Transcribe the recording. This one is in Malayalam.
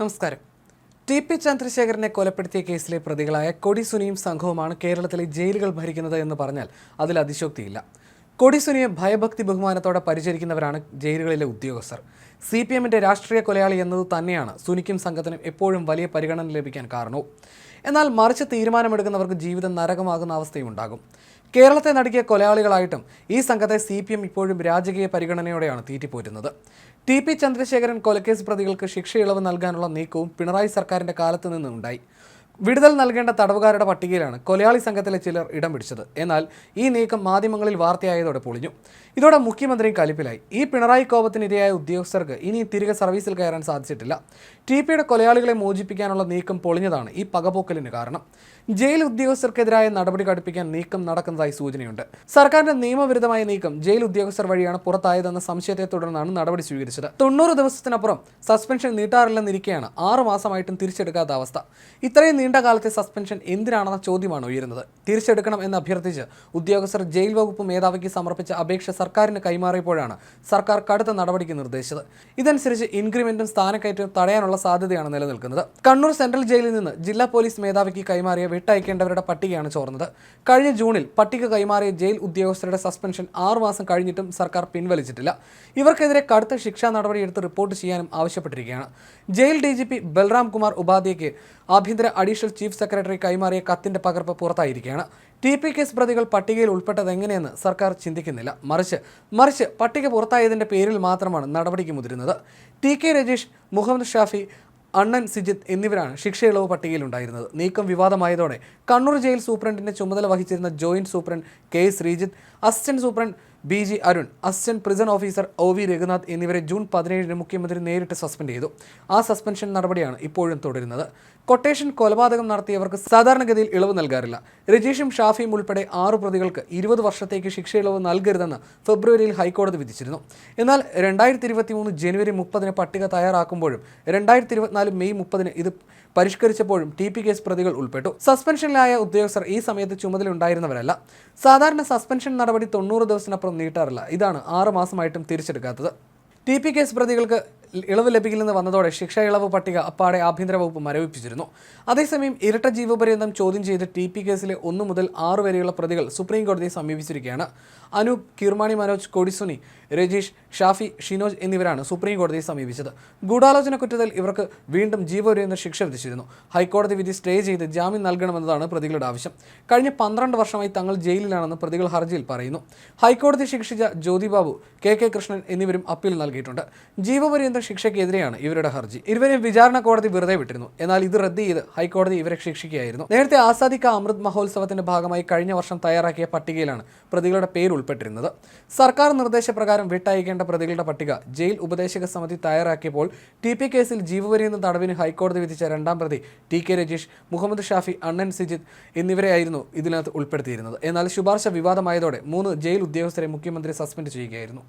നമസ്കാരം. ടി പി ചന്ദ്രശേഖരനെ കൊലപ്പെടുത്തിയ കേസിലെ പ്രതികളായ കൊടി സുനിയും സംഘവുമാണ് കേരളത്തിലെ ജയിലുകൾ ഭരിക്കുന്നത് എന്ന് പറഞ്ഞാൽ അതിൽ അതിശോക്തിയില്ല. കൊടി സുനിയെ ഭയഭക്തി ബഹുമാനത്തോടെ പരിചരിക്കുന്നവരാണ് ജയിലുകളിലെ ഉദ്യോഗസ്ഥർ. സി പി എമ്മിന്റെ രാഷ്ട്രീയ കൊലയാളി എന്നത് തന്നെയാണ്. സുനിക്കും സംഘത്തിനും എപ്പോഴും വലിയ പരിഗണന ലഭിക്കാൻ കാരണവും. എന്നാൽ മറിച്ച് തീരുമാനമെടുക്കുന്നവർക്ക് ജീവിതം നരകമാകുന്ന അവസ്ഥയും ഉണ്ടാകും. കേരളത്തെ നടുക്കിയ കൊലയാളികളായിട്ടും ഈ സംഘത്തെ സി പി എം ഇപ്പോഴും രാജകീയ പരിഗണനയോടെയാണ് തീറ്റിപ്പോറ്റുന്നത് ടി പി ചന്ദ്രശേഖരൻ കൊലക്കേസ് പ്രതികൾക്ക് ശിക്ഷയിളവ് നൽകാനുള്ള നീക്കവും പിണറായി സർക്കാരിന്റെ കാലത്ത് നിന്ന് ഉണ്ടായി. വിടുതൽ നൽകേണ്ട തടവുകാരുടെ പട്ടികയിലാണ് കൊലയാളി സംഘത്തിലെ ചിലർ ഇടം പിടിച്ചത്. എന്നാൽ ഈ നീക്കം മാധ്യമങ്ങളിൽ വാർത്തയായതോടെ പൊളിഞ്ഞു. ഇതോടെ മുഖ്യമന്ത്രിയും കലിപ്പിലായി. ഈ പിണറായി കോപത്തിനിരയായ ഉദ്യോഗസ്ഥർക്ക് ഇനി തിരികെ സർവീസിൽ കയറാൻ സാധിച്ചിട്ടില്ല. ടി പിയുടെ കൊലയാളികളെ മോചിപ്പിക്കാനുള്ള നീക്കം പൊളിഞ്ഞതാണ് ഈ പകപോക്കലിന് കാരണം. ജയിൽ ഉദ്യോഗസ്ഥർക്കെതിരായ നടപടി കടുപ്പിക്കാൻ നീക്കം നടക്കുന്നതായി സൂചനയുണ്ട്. സർക്കാരിന്റെ നിയമവിരുദ്ധമായ നീക്കം ജയിൽ ഉദ്യോഗസ്ഥർ വഴിയാണ് പുറത്തായതെന്ന സംശയത്തെ തുടർന്നാണ് നടപടി സ്വീകരിച്ചത്. തൊണ്ണൂറ് ദിവസത്തിനപ്പുറം സസ്പെൻഷൻ നീട്ടാറില്ലെന്നിരിക്കെയാണ് ആറ് മാസമായിട്ടും തിരിച്ചെടുക്കാത്ത അവസ്ഥ. ഇത്രയും നീണ്ട കാലത്തെ സസ്പെൻഷൻ എന്തിനാണെന്ന ചോദ്യമാണ് ഉയരുന്നത്. തിരിച്ചെടുക്കണം എന്ന് അഭ്യർത്ഥിച്ച് ഉദ്യോഗസ്ഥർ ജയിൽ വകുപ്പ് മേധാവിക്ക് സമർപ്പിച്ച അപേക്ഷ സർക്കാരിന് കൈമാറിയപ്പോഴാണ് സർക്കാർ കടുത്ത നടപടിക്ക് നിർദ്ദേശിച്ചത്. ഇതനുസരിച്ച് ഇൻക്രിമെന്റും സ്ഥാനക്കയറ്റവും തടയാനുള്ള സാധ്യതയാണ് നിലനിൽക്കുന്നത്. കണ്ണൂർ സെൻട്രൽ ജയിലിൽ നിന്ന് ജില്ലാ പോലീസ് മേധാവിക്ക് കൈമാറിയ വിട്ടയക്കേണ്ടവരുടെ പട്ടികയാണ് ചോർന്നത്. കഴിഞ്ഞ ജൂണിൽ പട്ടിക കൈമാറിയ ജയിൽ ഉദ്യോഗസ്ഥരുടെ സസ്പെൻഷൻ ആറുമാസം കഴിഞ്ഞിട്ടും സർക്കാർ പിൻവലിച്ചിട്ടില്ല. ഇവർക്കെതിരെ കടുത്ത ശിക്ഷാ നടപടിയെടുത്ത് റിപ്പോർട്ട് ചെയ്യാനും ആവശ്യപ്പെട്ടിരിക്കുകയാണ്. ജയിൽ ഡി ബൽറാം കുമാർ ഉപാധ്യയ്ക്ക് ആഭ്യന്തര അഡീഷണൽ ചീഫ് സെക്രട്ടറി കൈമാറിയ കത്തിന്റെ പകർപ്പ് പുറത്തായിരിക്കുകയാണ്. ടി പി കേസ് പ്രതികൾ പട്ടികയിൽ ഉൾപ്പെട്ടത് എങ്ങനെയെന്ന് സർക്കാർ ചിന്തിക്കുന്നില്ല. മറിച്ച് മറിച്ച് പട്ടിക പുറത്തായതിന്റെ പേരിൽ മാത്രമാണ് നടപടിക്ക് മുതിരുന്നത്. ടി കെ രജീഷ് മുഹമ്മദ് ഷാഫി അണ്ണൻ സിജിത്ത് എന്നിവരാണ് ശിക്ഷയിളവ് പട്ടികയിലുണ്ടായിരുന്നത്. നീക്കം വിവാദമായതോടെ കണ്ണൂർ ജയിൽ സൂപ്രണ്ടിന്റെ ചുമതല വഹിച്ചിരുന്ന joint superintendent K Sreejith assistant superintendent B G Arun assistant prison officer O V Raghunath എന്നിവരെ ജൂൺ പതിനേഴിന് മുഖ്യമന്ത്രി നേരിട്ട് സസ്പെൻഡ് ചെയ്തു. ആ സസ്പെൻഷൻ നടപടിയാണ് ഇപ്പോഴും തുടരുന്നത്. കൊട്ടേഷൻ കൊലപാതകം നടത്തിയവർക്ക് സാധാരണഗതിയിൽ ഇളവ് നൽകാറില്ല. രജീഷും ഷാഫിയും ഉൾപ്പെടെ ആറ് പ്രതികൾക്ക് ഇരുപത് വർഷത്തേക്ക് ശിക്ഷ ഇളവ് നൽകരുതെന്ന് ഫെബ്രുവരിയിൽ ഹൈക്കോടതി വിധിച്ചിരുന്നു. എന്നാൽ രണ്ടായിരത്തി ഇരുപത്തി മൂന്ന് ജനുവരി മുപ്പതിന് പട്ടിക തയ്യാറാക്കുമ്പോഴും രണ്ടായിരത്തി ഇരുപത്തിനാല് മെയ് മുപ്പതിന് ഇത് പരിഷ്കരിച്ചപ്പോഴും ടി പി കേസ് പ്രതികൾ ഉൾപ്പെട്ടു. സസ്പെൻഷനിലായ ഉദ്യോഗസ്ഥർ ഈ സമയത്ത് ചുമതലയുണ്ടായിരുന്നവരല്ല. സാധാരണ സസ്പെൻഷൻ നടപടി തൊണ്ണൂറ് ദിവസത്തിനപ്പുറം നീട്ടാറില്ല. ഇതാണ് ആറ് മാസമായിട്ടും തിരിച്ചെടുക്കാത്തത്. ടി പി കേസ് പ്രതികൾക്ക് ഇളവ് ലഭിക്കില്ലെന്ന് വന്നതോടെ ശിക്ഷ ഇളവ് പട്ടിക അപ്പാടെ ആഭ്യന്തര വകുപ്പ് മരവിപ്പിച്ചിരുന്നു. അതേസമയം ഇരട്ട ജീവപര്യന്തം ചോദ്യം ചെയ്ത് ടി പി കേസിലെ ഒന്നു മുതൽ ആറ് വരെയുള്ള പ്രതികൾ സുപ്രീം കോടതിയെ സമീപിച്ചിരിക്കുകയാണ്. അനൂപ് കീർമാണി മനോജ് കൊടിസുനി രജീഷ് ഷാഫി ഷിനോജ് എന്നിവരാണ് സുപ്രീം കോടതിയെ സമീപിച്ചത്. ഗൂഢാലോചന കുറ്റത്തിൽ ഇവർക്ക് വീണ്ടും ജീവപര്യന്ത ശിക്ഷ വിധിച്ചിരുന്നു. ഹൈക്കോടതി വിധി സ്റ്റേ ചെയ്ത് ജാമ്യം നൽകണമെന്നതാണ് പ്രതികളുടെ ആവശ്യം. കഴിഞ്ഞ പന്ത്രണ്ട് വർഷമായി തങ്ങൾ ജയിലിലാണെന്ന് പ്രതികൾ ഹർജിയിൽ പറയുന്നു. ഹൈക്കോടതി ശിക്ഷിച്ച ജ്യോതിബാബു കെ കെ കൃഷ്ണൻ എന്നിവരും അപ്പീൽ നൽകിയിട്ടുണ്ട്. ജീവപര്യന്ത ശിക്ഷയ്ക്കെതിരെയാണ് ഇവരുടെ ഹർജി. ഇരുവരെയും വിചാരണ കോടതി വെറുതെ വിട്ടിരുന്നു. എന്നാൽ ഇത് റദ്ദ് ചെയ്ത് ഹൈക്കോടതി ഇവരെ ശിക്ഷിക്കുകയായിരുന്നു. നേരത്തെ ആസാദി കാ അമൃത് മഹോത്സവത്തിന്റെ ഭാഗമായി കഴിഞ്ഞ വർഷം തയ്യാറാക്കിയ പട്ടികയിലാണ് പ്രതികളുടെ പേര് ഉൾപ്പെട്ടിരുന്നത് സർക്കാർ നിർദ്ദേശപ്രകാരം വിട്ടയക്കേണ്ട പ്രതികളുടെ പട്ടിക ജയിൽ ഉപദേശക സമിതി തയ്യാറാക്കിയപ്പോൾ ടി പി കേസിൽ ജീവപര്യന്ത തടവിന് ഹൈക്കോടതി വിധിച്ച രണ്ടാം പ്രതി ടി കെ രജീഷ് മുഹമ്മദ് ഷാഫി അണ്ണൻ സിജിത്ത് എന്നിവരെയായിരുന്നു ഇതിനകത്ത് ഉൾപ്പെടുത്തിയിരുന്നത്. എന്നാൽ ശുപാർശ വിവാദമായതോടെ മൂന്ന് ജയിൽ ഉദ്യോഗസ്ഥരെ മുഖ്യമന്ത്രി സസ്പെൻഡ് ചെയ്യുകയായിരുന്നു.